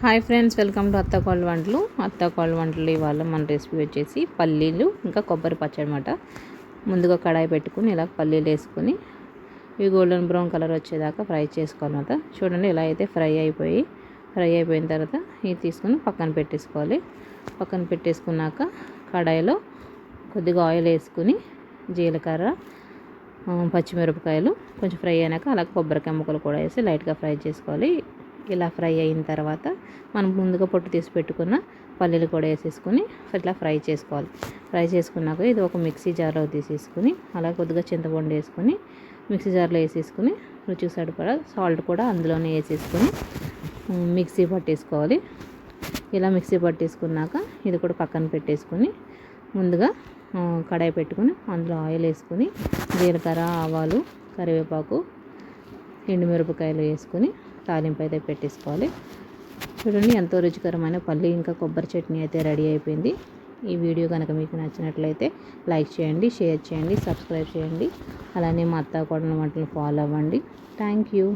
Hi friends welcome to Attakolla Vantalu. Attakolla Vantalu ఇవాళ మన recipe వచ్చేసి పల్లీలు ఇంకా కొబ్బరి పచ్చడి అనమాట ముందుగా కడాయి పెట్టుకుని ఇలా పల్లీలు వేసుకొని ఇవి గోల్డెన్ బ్రౌన్ కలర్ వచ్చేదాకా ఫ్రై చేసుకోవాలన్నమాట చూడండి ఇలా అయితే ఫ్రై అయిపోయి ఫ్రై అయిపోయిన తర్వాత ఇవి తీసుకొని పక్కన పెట్టేసుకోవాలి. పక్కన పెట్టేసుకున్నాక కడాయిలో కొద్దిగా ఆయిల్ వేసుకుని జీలకర్ర పచ్చిమిరపకాయలు కొంచెం ఫ్రై అయినాక అలాగే కొబ్బరికాయ ముక్కలు కూడా వేసి లైట్గా ఫ్రై చేసుకోవాలి. ఇలా ఫ్రై అయిన తర్వాత మనం ముందుగా పొట్టు తీసి పెట్టుకున్న పల్లీలు కూడా వేసేసుకొని ఇట్లా ఫ్రై చేసుకోవాలి. ఫ్రై చేసుకున్నాక ఇది ఒక మిక్సీ జార్లో తీసేసుకుని అలా కొద్దిగా చింతపండు వేసుకొని మిక్సీ జార్లో వేసేసుకుని రుచికి సరిపడా సాల్ట్ కూడా అందులోనే వేసేసుకొని మిక్సీ పట్టేసుకోవాలి. ఇలా మిక్సీ పట్టేసుకున్నాక ఇది కూడా పక్కన పెట్టేసుకొని ముందుగా కడాయి పెట్టుకుని అందులో ఆయిల్ వేసుకొని జీలకర్ర ఆవాలు కరివేపాకు ఎండుమిరపకాయలు వేసుకొని తాలింపు అయితే పెట్టేసుకోవాలి. చూడండి ఎంతో రుచికరమైన పల్లి ఇంకా కొబ్బరి చట్నీ అయితే రెడీ అయిపోయింది. ఈ వీడియో కనుక మీకు నచ్చినట్లయితే లైక్ చేయండి షేర్ చేయండి సబ్స్క్రైబ్ చేయండి. అలానే మా అత్త కొడల వంటలు ఫాలో అవ్వండి. Thank you.